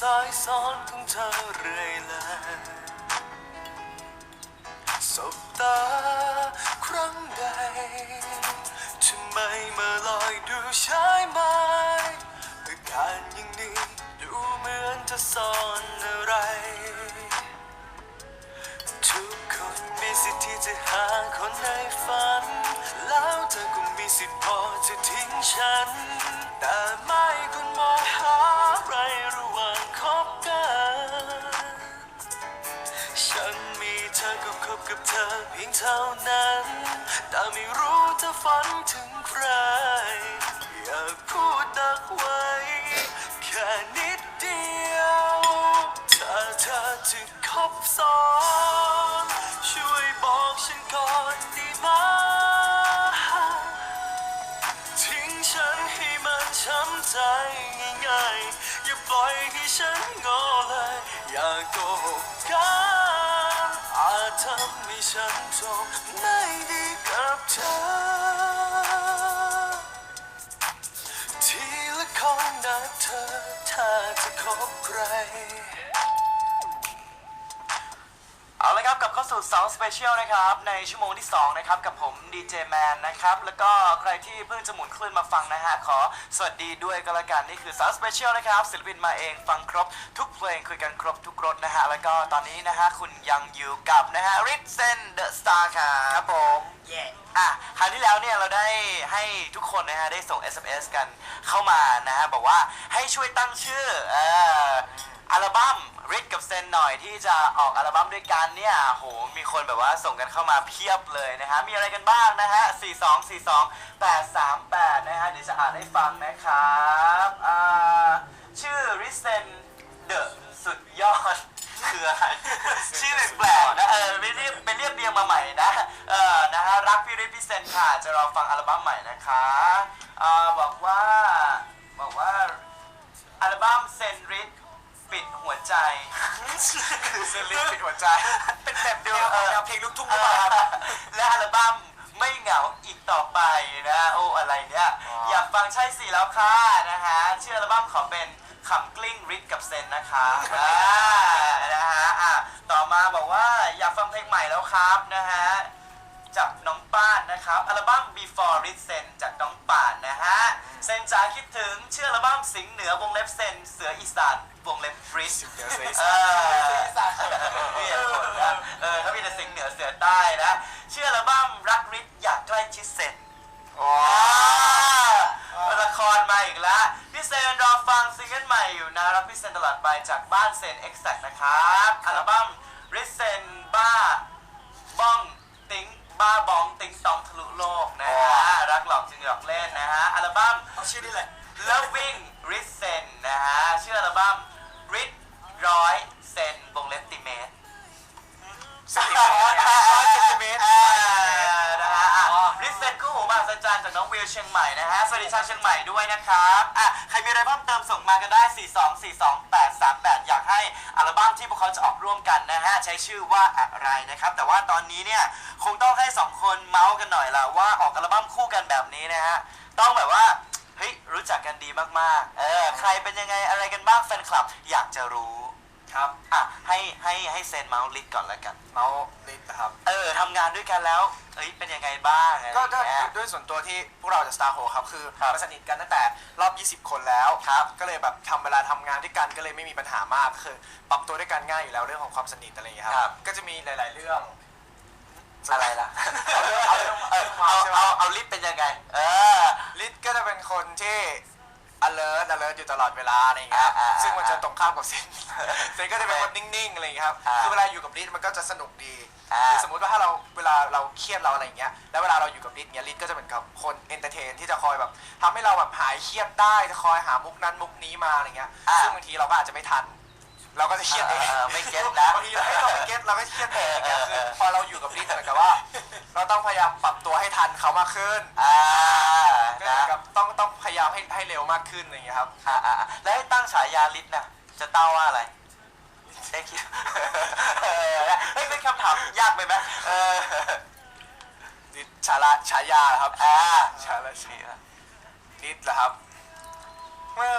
สายซ้อนของเธอเรื่อยเลสบตาครั้งใดทำไมมื่อลอยดูใช่ไหมอาการอย่างนี้ดูเหมือนจะซ่อนอะไร ทุกคนมีสิทธิ์ที่จะหาคนในฝัน แล้วเธอก็มีสิทธิ์พอจะทิ้งฉัน แต่ ฝันถึงใคร อยากพูดดักไว้ แค่นิดเดียว ถ้าเธอจะคบซ้อนช่วยบอกฉันก่อนได้ไหมทิ้งฉันให้มันช้ำใจง่ายๆ อย่าปล่อยให้ฉันง่เลย อย่าโกหกกันอาจทำให้ฉัน ละครับกลับเข้าสู่2 Special นะครับ ในชั่วโมงที่ 2 นะครับ กับผมดีเจแมนนะครับ แล้วก็ใครที่เพิ่งจะหมุนคลื่นมาฟังนะฮะ ขอสวัสดีด้วยก็แล้วกัน นี่คือ2 Special นะครับศิลปินมาเองฟังครบ ทุกเพลงคุยกันครบทุกรสนะฮะ แล้วก็ตอนนี้นะฮะ คุณยังอยู่กับนะฮะริทเซนเดอะสตาร์ครับผม เย่ อะคราวที่แล้วเนี่ยเราได้ให้ทุกคนนะฮะได้ส่ง SMS กันเข้ามานะฮะบอกว่าให้ช่วยตั้งชื่อเอออัลบั้มริทกับเซนหน่อยที่จะออกอัลบั้มด้วยกันเนี่ยโหมีคนแบบว่าส่งกันเข้ามาเพียบเลยนะฮะมีอะไรกันบ้างนะฮะ 4 2 4 2 8 3 8 นะฮะเดี๋ยวจะอ่านให้ฟังนะครับอ่าชื่อริเซนเดอะสุดยอด คืออะไรชื่อแปลกๆนะเออไม่เรียบเป็นเรียบเรียงมาใหม่นะเออนะฮะรักพี่ริทพี่เซนค่ะจะรอฟังอัลบั้มใหม่นะคะอ่าบอกว่าบอกว่าอัลบั้มเซนริทปิดหัวใจคือเซนริทปิดหัวใจ เป็นแบบเดียวเออเพลงลูกทุ่งหรือเปล่าครับ และอัลบั้มไม่เหงาอีกต่อไปนะ โอ้อะไรเนี่ย อยากฟังใช่สิแล้วค่ะนะฮะชื่ออัลบั้มขอเป็น ขำกลิ้งริทกับเซนนะคะอ่านะฮะอะต่อมาบอกว่าอยากฟังเพลงใหม่แล้วครับนะฮะจากน้องป้านนะครับอัลบั้ม Before Rit Sen จากน้องป่านนะฮะเซนจ๋าคิดถึงชื่ออัลบั้มสิงห์เหนือวงเล็บเซนเสืออีสานวงเล็บฟริสเดี๋ยวเสืออีเอสานอมีเหตุผลนะเออเขามีแต่สิงห์เหนือเสือใต้นะชื่ออัลบั้มรักริทอยากใกล้ชิดเซนอ๋อเป็น ละครมาอีกแล้วพี่เซนรอฟังซิงเกิลใหม่อยู่นะรักพี่เซนตลอดไปจากบ้านเซนเอ็กซ์นะครับอัลบั้มริเซนบ้าบ้องติ้งบ้าบองติ้งตองทะลุโลกนะฮะรักหลอกจึงหยอกเล่นนะฮะอัลบั้มเอาชื่อนี่แหละ Loving r i s e n นะฮะชื่ออัลบั้ม r i t ร้อยเซนวงเล็บติเมตรเซนติเมตรร้อยเซนติเมตร น้องวิวเชียงใหม่นะฮะ สวัสดีชาวเชียงใหม่ด้วยนะครับอะใครมีอะไรเพิ่มเติมส่งมากันได้ 4 2 4 2 8 3 8 อยากให้อัลบั้มที่พวกเขาจะออกร่วมกันนะฮะ ใช้ชื่อว่าอะไรนะครับ แต่ว่าตอนนี้เนี่ย คงต้องให้ 2 คนเมาส์กันหน่อยละว่าออกอัลบั้มคู่กันแบบนี้นะฮะ ต้องแบบว่า เฮ้ย รู้จักกันดีมากๆ เออ ใครเป็นยังไงอะไรกันบ้างแฟนคลับ อยากจะรู้ ครับอะให้ให้ให้เซนเมาส์ลิสก่อนแล้วกัน เมาส์ลิสครับ เออทำงานด้วยกันแล้วเอ้ยเป็นยังไงบ้างอะไรก็ด้วยอย่างเงี้ย ด้วยส่วนตัวที่พวกเราจะ Star h o ครับคือครับมาสนิทกันตั้งแต่รอบ 20 คนแล้วครับก็เลยแบบทำเวลาทำงานด้วยกันก็เลยไม่มีปัญหามากคือ ปรับตัวด้วยกันง่ายอยู่แล้วเรื่องของความสนิทอะไรอย่างเงี้ยครับก็จะมีหลาย ๆ เรื่องอะไรล่ะ เอาเรื่องเอาเรื่องเออเอาเอาใช่ไหมเอาเอาลิสต์เป็นยังไง เออ ลิศก็จะเป็นคนที่ alert alert อยู่ตลอดเวลาอะไรอย่างเงี้ยครับอ่าอ่าซึ่งมันจะตรงข้ามกับเซนเซนก็จะเป็นคนนิ่งๆอะไรอย่างเงี้ยครับอ่าคือเวลาอยู่กับลิศมันก็จะสนุกดีอ่า คือสมมติว่าถ้าเราเวลาเราเครียดเราอะไรอย่างเงี้ยแล้วเวลาเราอยู่กับลิศเงี้ยลิศก็จะเป็นกับคนเอนเตอร์เทนที่จะคอยแบบทำให้เราแบบหายเครียดได้จะคอยหามุกนั้นมุกนี้มาอะไรเงี้ยซึ่งบางทีเราก็อาจจะไม่ทัน เราก็จะเครียดเอง เออไม่เก็ตนะ บางทีเราไม่ต้องไปเก็ตเราก็เครียดเองอย่างเงี้ยเออเอคืออพอเราอยู่กับลิศเหมือนกับว่า เราต้องพยายามปรับตัวให้ทันเขามากขึ้นอ่าก็เหมืนะ อนกับต้องต้องพยายามให้ให้เร็วมากขึ้นอะไรอย่างเงี้ยครับอ่าอ่าอ่าแล้วให้ตั้งฉายาลิสต์น่ะจะเต้าว่าอะไรได้คิดเออเฮ้ยเป็นคำถามยากไปไหมเออลิศชาละฉายาครับอ่าชาละฉายาลิศเหรอครับเมื่อ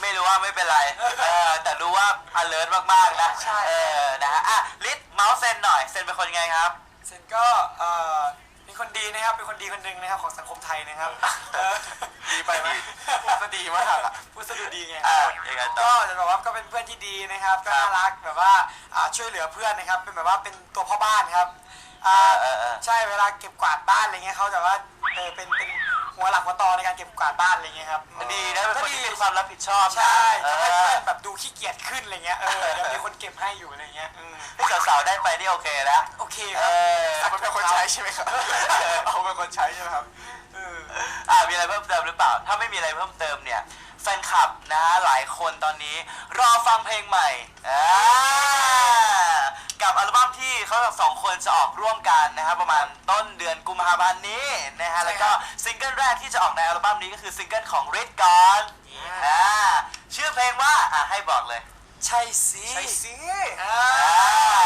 ไม่รู้ว่าไม่เป็นไรเออแต่รู้ว่า alert มากๆนะใช่ เออนะฮะอะลิศเมาส์เซนหน่อยเซนเป็นคนยังไงครับ เซนก็เอ่อเป็น คนดีนะครับ เป็นคนดีคนหนึ่งนะครับของสังคมไทยนะครับเออดีไปไหมพูดซะดีมากอะพูดสะดุดดีไงอ่ายังไงต่ก็อจะบอกว่าก็เป็นเพื่อนที่ดีนะครับก็ครับน่ารักแบบว่าอ่าช่วยเหลือเพื่อนนะครับ เป็นแบบว่าเป็นตัวพ่อบ้านครับอ่าเออเออเออ ใช่เวลาเก็บกวาดบ้านอะไรเงี้ยเขาแต่ว่าเออเป็นเป็น หัวหลักหัวตอในการเก็บกวาดบ้านอะไรเงี้ยครับดีนะเป็นก็คนดีที่มีความรับผิดชอบนะใช่เอทำให้อเพื่อนแบบดูขี้เกียจขึ้นอะไรเงี้ยเออเดี๋ยวมีคนเก็บให้อยู่อะไรเงี้ยอืมให้สาวๆได้ไปนี่โอเคนะโอเคเอครับอมันเป็นคนใช้ใช่ไหมครับเอาเป็นคนใช้ใช่ไหมครับเอออ่ามีอะไรเพิ่มเติมหรือเปล่า ถ้าไม่มีอะไรเพิ่มเติมเนี่ยแฟนคลับนะหลายคนตอนนี้ รอฟังเพลงใหม่อ่า กับอัลบั้มที่เขาสองคนจะออกร่วมกันนะครับประมาณต้นเดือนกุมภาพันธ์นี้นะฮะใช่แล้วครัก็บซิงเกิลแรกที่จะออกในอัลบั้มนี้ก็คือซิงเกิลของ Red ก่อนอ่าชื่อเพลงว่าอะให้บอกเลย ใช่สิใช่สิอ่า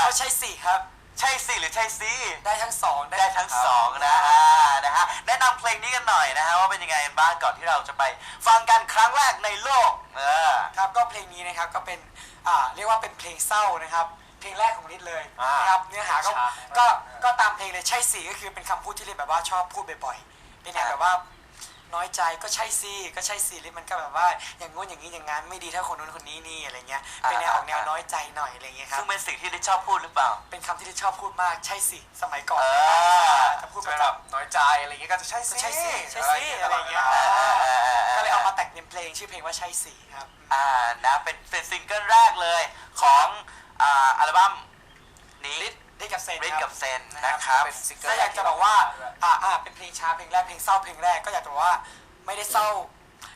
ก็ใช่สิครับ ใช่สิหรือใช่สิได้ทั้งสองได้ทั้งสองนะฮะนะฮะแนะนำเพลงนี้กันหน่อยนะฮะว่าเป็นยังไงกันบ้างก่อนที่เราจะไป ฟังกันครั้งแรกในโลกเออครับก็เพลงนี้นะครับก็เป็นอ่าเรียกว่าเป็นเพลงเศร้านะครับ เพลงแรกของนิดเลยอ่านนะครับเนื้อหาก็ช้า ก็ก็ตามเพลงเลยใช่สิก็คือเป็นคำพูดที่เรียกแบบว่าชอบพูดบ่อยๆเป็นแนวแบบว่าน้อยใจก็ใช่สิก็ใช่สิแล้วมันก็แบบว่าอย่างงู้นอย่างนี้อย่างงั้นไม่ดีเท่าคนนู้นคนนี้นี่อะไรเงี้ยเป็นแนวออกแนวน้อยใจหน่อยอะไรเงี้ยครับ ซึ่งเป็นสิ่งที่ลิชชอบพูดหรือเปล่า เป็นคำที่ลิชอบพูดมากใช่สิ สมัยก่อนเออ จะพูดจะประแบจบน้อยใจอะไรอย่างเงี้ยก็จะใช่สิใช่สิใช่สิอะไรอย่างเงี้ยตลดวลาก็เลยเอามาแต่งเป็นเพลงชื่อเพลงว่าใช่สิครับ อ่านะเป็นเป็นซิงเกิลแรกเลยของ อ่าอัลบั้มนี้ลิดได้กับเซนริดครับกับเซนนะครับเป็นซิงเกิลก็อยากจะบอกว่าอ่าอ่าเป็นเพลงช้าเพลงแรกเพลงเศร้าเพลงแรกก็อยากจะบอกว่าไม่ได้เศร้า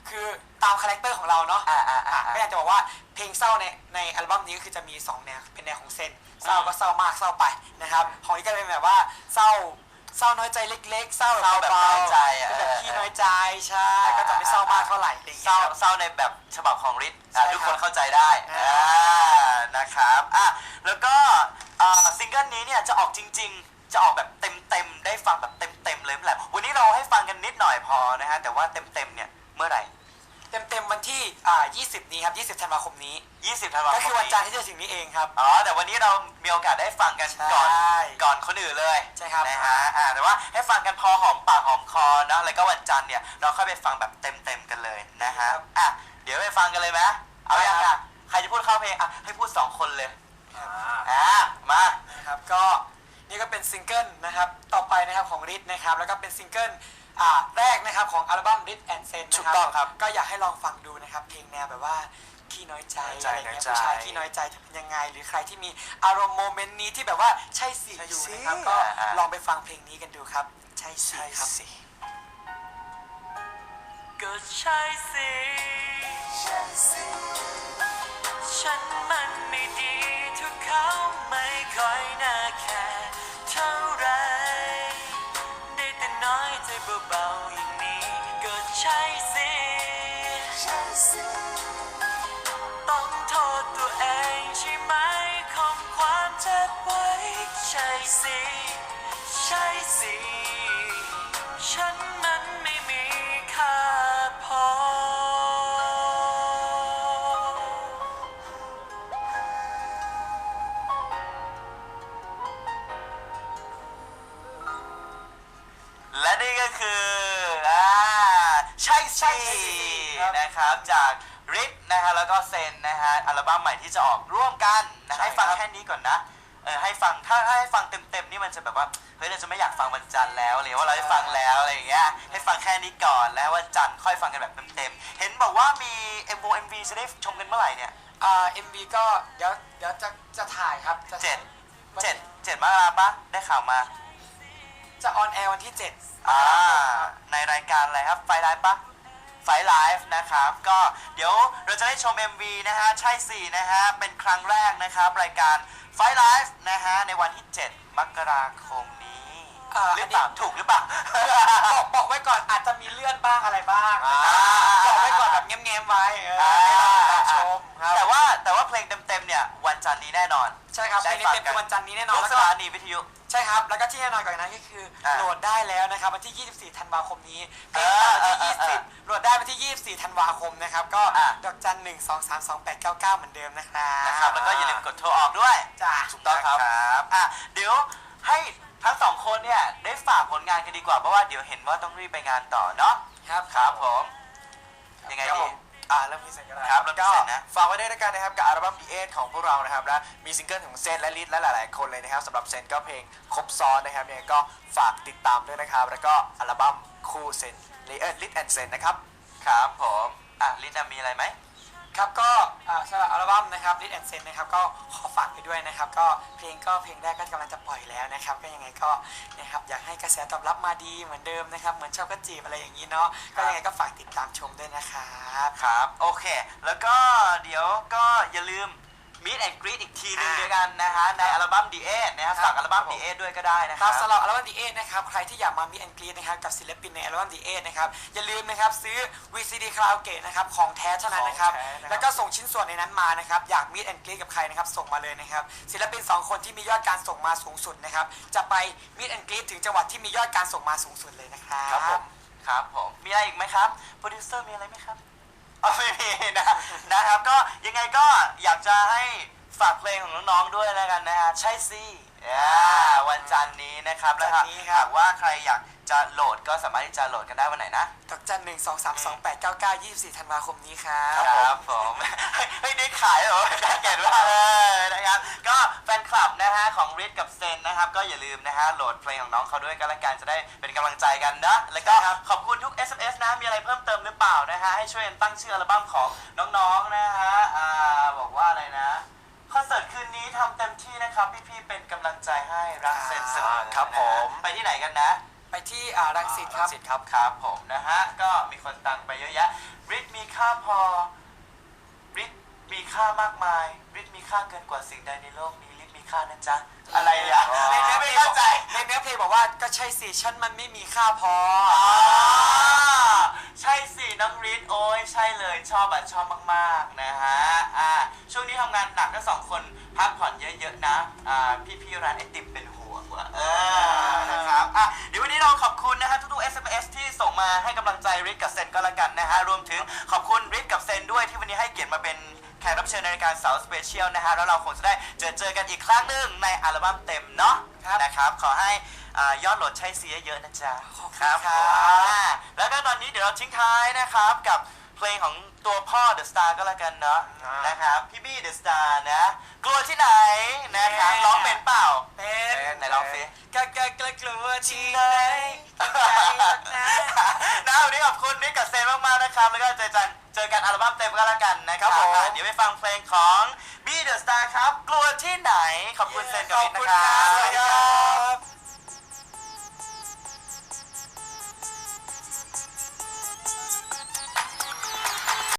คือตามคาแรคเตอร์ของเราเนาะอ่าอ่าอ่าอะก็อยากจะบอกว่าเพลงเศร้าในในอัลบั้มนี้ก็คือจะมีสองแนวเป็นแนวของเซนเศร้าก็เศร้ามากเศร้าไปนะครับของนี้ก็เป็นแบบว่าเศร้าเศร้าน้อยใจเล็กๆ เศร้าเศร้าแบบเบาน้อยๆใจอะเป็นแบบขี้น้อยใจใช่ ก็จะไม่เศร้ามากเท่าไหร่อะไรอย่างเศร้าเงี้ยครับเศร้าในแบบฉบับของริดใช่ทุกคนครับเข้าใจได้ แล้วก็อ่าซิงเกิลนี้เนี่ยจะออกจริง ๆ จะออกแบบเต็มๆได้ฟังแบบเต็มๆเลยเมื่อไหร่วันนี้เราให้ฟังกันนิดหน่อยพอนะฮะแต่ว่าเต็มๆเนี่ยเมื่อไหร่ เต็มๆวันที่อ่า20 นี้ครับ 20 ธันวาคมนี้ 20ธันวาคมก็คือวันจันทร์ที่จะถึงนี้เองครับ อ๋อ แต่วันนี้เรามีโอกาสได้ฟังกันก่อนใช่ก่อนคนอื่นเลยใช่ครับนะฮะอ่าแต่ว่าให้ฟังกันพอหอมปากหอมคอนะแล้วก็วันจันทร์เนี่ยเราค่อยไปฟังแบบเต็มๆกันเลยนะฮะอะเดี๋ยวไปฟังกันเลยไหมเอาอย่างอะใครจะพูดเข้าเพลงอะให้พูดสองคนเลย อ่าอะมานะครับก็นี่ก็เป็นซิงเกิลนะครับต่อไปนะครับของริทนะครับแล้วก็เป็นซิงเกิลอ่าแรกนะครับของอัลบั้ม Rit and Sen ถูกต้องครับก็อยากให้ลองฟังดูนะครับเพลงแนวแบบว่าขี้น้อยใจน้อยใจอะไรเงี้ยน้อยใจ ผู้ชายขี้น้อยใจจะเป็นยังไง หรือใครที่มีอารมณ์โมเมนต์นี้ที่แบบว่าใช่สิอยู่นะครับก็ลองไปฟังเพลงนี้กันดูครับ ใช่สิครับ ก็ใช่สิ ฉันมันไม่ดีทุก เขาไม่ นะครับจากริทนะฮะแล้วก็เซนนะฮะอัลบั้มใหม่ที่จะออกร่วมกันนะให้ฟังแค่นี้ก่อนนะเออให้ฟังถ้าถ้าให้ฟังเต็มๆนี่มันจะแบบว่าเฮ้ยเราจะไม่อยากฟังวันจันทร์แล้วอะไรว่าเราได้ฟังแล้วอะไรอย่างเงี้ยให้ฟังแค่นี้ก่อนแล้ววันจันทร์ค่อยฟังกันแบบเต็มๆเห็นบอกว่ามี M V M V จะได้ชมกันเมื่อไหร่เนี่ยอ่า MV ก็เดี๋ยวเดี๋ยวจะจะถ่ายครับจะเจ็ดวันเจ็ดเจ็ดมกราปะได้ข่าวมาจะออนแอร์วันที่7อ่าในรายการอะไรครับไฟไลฟ์ปะ ไฟไลฟ์นะครับ ก็เดี๋ยวเราจะได้ชม MV นะฮะ ใช่สี่นะฮะ เป็นครั้งแรกนะครับ รายการไฟไลฟ์นะฮะ ในวันที่ 7 มกราคมนี้ อ่าหรือเปล่า อันนี้ ถูกหรือเปล่า บอกบอกไว้ก่อนอาจจะมีเลื่อนบ้างอะไรบ้างอ่า บอกไว้ก่อนแบบเงี้ยบๆไว้เออให้เราติดตามชมครับแต่ว่าแต่ว่าเพลงเต็มๆเนี่ย วันจันทร์นี้แน่นอน ใช่ครับได้เพลงฟังเต็มกันๆวันจันทร์นี้แน่นอนทุกแล้วสก็ ถานีวิทยุใช่ช่ครับ แล้วก็ที่แน่นอนกว่านั้นก็คืออาโหลดได้แล้วนะครับวันที่ 24 ธันวาคมนี้เพลงอ่าวันที่อ่าอ่า20 โหลดได้วันที่ 24 ธันวาคมนะครับ ก็อ่า ดอกจัน1 2 3 2 8 9 9 เหมือนเดิมนะครับนะครับแล้วก็อย่าลืมกดโทรออกด้วย จ้า ถูกต้องครับ อะ เดี๋ยวให้ทั้งสองคนเนี่ย ได้ฝากผลงานกันดีกว่า เพราะว่าเดี๋ยวเห็นว่าต้องรีบไปงานต่อเนาะ ครับ ครับผม ยังไงครับดีผม อ่าเริ่มพรีเซนต์กันเลยครับเริ่มพรีก็เซนต์นะฝากไว้ด้วยแล้วกันนะครับกับอัลบั้ม The Eight ของพวกเรานะครับและมีซิงเกิลของเซนและลิศและหลาย ๆ คนเลยนะครับสำหรับเซนก็เพลงครบซ้อนนะครับเนี่ยก็ฝากติดตามด้วยนะครับ แล้วก็อัลบั้มคู่เซนลิเออลิศแอนเซนนะครับ ครับผม อะลินามีอะไรไหม ครับก็สำหรับอัลบั้มนะครับ Lit and Sen นะครับก็ขอฝากไปด้วยนะครับ ก็เพลงก็เพลงแรกก็กำลังจะปล่อยแล้วนะครับ ก็ยังไงก็นะครับอยากให้กระแสตอบรับมาดีเหมือนเดิมนะครับ เหมือนชอบก็จีบอะไรอย่างนี้เนาะก็ยังไงก็ฝากติดตามชมด้วยนะครับ ครับ โอเค แล้วก็เดี๋ยวก็อย่าลืม Meet and Greet อีกทีหนึงอ่าด้วยกันนะฮะในอัลบั้ม The e นะครับครับฝากอัลบั้ม The e ด้วยก็ได้นะคครัรับบสำหรับอัลบั้ม The Eight นะครับ ใครที่อยากมามีแอนกรีนะครับกับศิลปินในอัลบั้ม The Eight นะครับ อย่าลืมนะครับซื้อ VCD คาราโอเกะนะครับของแท้เท่านั้นนะครับ ของแท้นะครับ แล้วก็ส่งชิ้นส่วนในนั้นมานะครับ อยากมีแอนกรีกับใครนะครับส่งมาเลยนะครับ ศิลปิน 2 คนที่มียอดการส่งมาสูงสุดนะครับ จะไปมีแอนกรีถึงจังหวัดที่มียอดการส่งมาสูงสุดเลยนะครับ ครับผม ครับผม มีอะไรอีกไหมครับ โปรดิวเซอร์มีอะไรไหมครับ อ๋อไม่มีนะนะครับก็ยังไงก็อยากจะให้ฝากเพลงของน้องๆด้วยแล้วกันนะฮะใช่สิอ่าวันจันทร์นี้นะครับแล้ววันจันทร์นี้ครับ หากว่าใครอยากจะโหลดก็สามารถที่จะโหลดกันได้วันไหนนะ ดอกจันหนึ่งสองสามสองแปดเก้าเก้ายี่สิบสี่ธันวาคมนี้ครับ ครับผมเฮ้ยได้ขายเหรอเก่งมากเลย ฮะของริทกับเซนนะครับก็อย่าลืมนะฮะโหลดเพลงของน้องเขาด้วยกันละกันจะได้เป็นกำลังใจกันนะแล้วก็ขอบคุณทุก SMS นะมีอะไรเพิ่มเติมหรือเปล่านะฮะให้ช่วยกันตั้งชื่ออัลบั้มของน้องๆนะฮะอ่าบอกว่าอะไรนะคอนเสิร์ตคืนนี้ทำเต็มที่นะครับพี่ๆเป็นกำลังใจให้รักเซนเสมอครับผม ไปที่ไหนกันนะ ไปที่อ่ารังสิตครับ สิทธิ์ครับครับผมนะฮะก็มีคนตังไปเยอะแยะริทมีค่าพอริทมีค่ามากมายริทมีค่าเกินกว่าสิ่งใดในโลกนี้ริทมี ค่านะจ๊ะ อะไรอะอ๋อในเนื้อไม่เข้าใจในเนื้อเพลงบอกว่าก็ใช่สิฉันมันไม่มีค่าพออ๋อใช่สิน้องริทโอ้ยใช่เลยชอบอะชอบมากๆนะฮะอ่าช่วงนี้ทำงานหนักทั้งสองคนพักผ่อนเยอะๆนะอ่าพี่ๆร้านไอติมเป็นห่วงว่ะเออนะครับอะเดี๋ยววันนี้เราขอบคุณนะฮะทุกๆ SMS ที่ส่งมาให้กำลังใจริทกับเซนก็แล้วกันนะฮะรวมถึงขอบคุณริทกับเซนด้วยที่วันนี้ให้เกียรติมาเป็นแข กรับเชิญในรายการเสาสเปเชียลนะฮะแล้วเราคงจะได้เจอเจอกันอีกครั้งหนึ่งในอัลบั้มเต็มเนาะครับนะครับ ขอให้อ่ายอดโหลดใช้เสียเยอะๆนะจ๊ะขอบคุณครับครับผมอ่าแล้วก็ตอนนี้เดี๋ยวเราทิ้งท้ายนะครับกับเพลงของตัวพ่อเดอะสตาร์ก็แล้วกันเนาะอ่านนะครับพี่บี้เดอะสตาร์นะ กลัวที่ไหนนะครับร้องเป็นเปล่า เป็นไหนร้องสิก็ก็กลัวกลัวที่ไหนตั้งใจรักนะ นะวันนี้ขอบคุณนิกกับเซนมากๆนะครับ แล้วก็เจอกัน เจอกันอัลบั้มเต็มก็แล้วกันนะครับครับผม อะเดี๋ยวไปฟังเพลงของบี้เดอะสตาร์ครับ กลัวที่ไหน ขอบคุณเซนกับนิกนะครับขอบคุณครับ